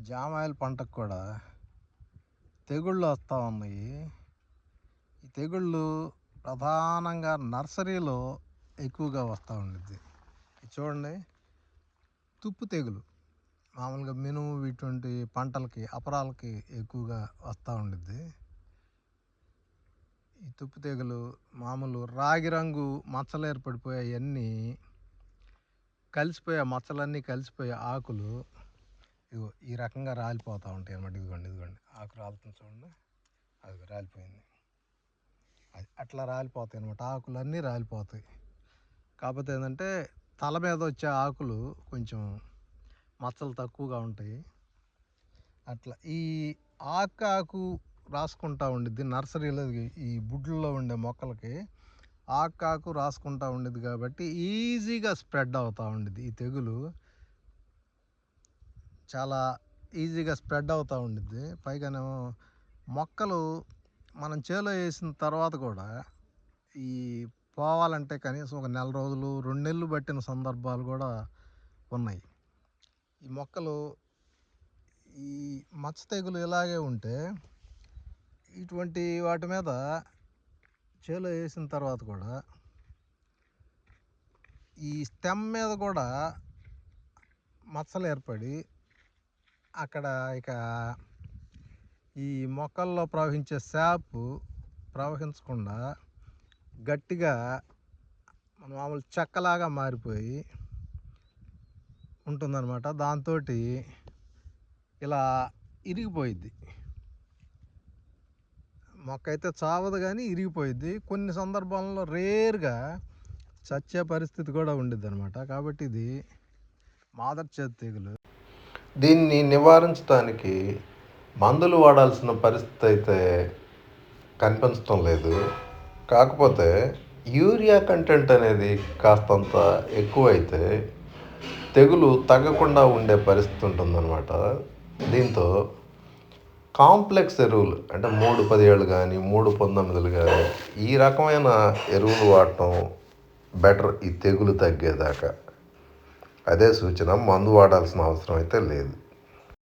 జామాయిల పంటకు కూడా తెగుళ్ళు వస్తూ ఉన్నాయి. ఈ తెగుళ్ళు ప్రధానంగా నర్సరీలో ఎక్కువగా వస్తూ ఉండిద్ది. చూడండి. తుప్పు తెగులు. మామూలుగా మినుము ఇటువంటి పంటలకి అపరాలకి ఎక్కువగా వస్తూ ఉండిద్ది. ఈ తుప్పు తెగులు మామూలు రాగి రంగు మచ్చలు ఏర్పడిపోయాయి అన్నీ కలిసిపోయే మచ్చలన్నీ కలిసిపోయే ఆకులు ఇగో ఈ రకంగా రాలిపోతూ ఉంటాయి అన్నమాట. ఇదిగోండి ఇదిగోండి. ఆకు రాలుతుంది చూడండి. అది రాలిపోయింది. అది అట్లా రాలిపోతాయి అనమాట ఆకులు అన్నీ రాలిపోతాయి. కాకపోతే ఏంటంటే తల మీద వచ్చే ఆకులు కొంచెం మచ్చలు తక్కువగా ఉంటాయి. అట్లా ఈ ఆకు ఆకు రాసుకుంటా ఉండిద్ది. నర్సరీలో ఈ బుడ్లలో ఉండే మొక్కలకి ఆకు ఆకు రాసుకుంటా ఉండిద్ది కాబట్టి ఈజీగా స్ప్రెడ్ అవుతూ ఉండిద్ది ఈ తెగులు. చాలా ఈజీగా స్ప్రెడ్ అవుతూ ఉండిద్ది. పైగానేమో మొక్కలు మనం చేలో వేసిన తర్వాత కూడా ఈ పోవాలంటే కనీసం ఒక నెల రోజులు రెండు నెలలు పట్టిన సందర్భాలు కూడా ఉన్నాయి. ఈ మొక్కలు ఈ మచ్చ తెగులు ఇలాగే ఉంటే ఇటువంటి వాటి మీద చేలో వేసిన తర్వాత కూడా ఈ స్టెమ్ మీద కూడా మచ్చలు ఏర్పడి అక్కడ ఇక ఈ మొక్కల్లో ప్రవహించే శాపు ప్రవహించకుండా గట్టిగా మన మామూలు చెక్కలాగా మారిపోయి ఉంటుందన్నమాట. దాంతో ఇలా ఇరిగిపోయిద్ది. మొక్క అయితే చావదు కానీ ఇరిగిపోయిద్ది. కొన్ని సందర్భాల్లో రేర్గా చచ్చే పరిస్థితి కూడా ఉండిద్ది అనమాట కాబట్టి ఇది మాదర్ చేతి తెగులు. దీన్ని నివారించడానికి మందులు వాడాల్సిన పరిస్థితి అయితే కనిపించడం లేదు. కాకపోతే యూరియా కంటెంట్ అనేది కాస్తంత ఎక్కువైతే తెగులు తగ్గకుండా ఉండే పరిస్థితి ఉంటుందన్నమాట. దీంతో కాంప్లెక్స్ ఎరువులు అంటే మూడు పదిహేళ్ళు కానీ మూడు పంతొమ్మిదిలు కానీ ఈ రకమైన ఎరువులు వాడటం బెటర్ ఈ తెగులు తగ్గేదాకా. అదే సూచన మందు వాడాల్సిన అవసరం అయితే లేదు.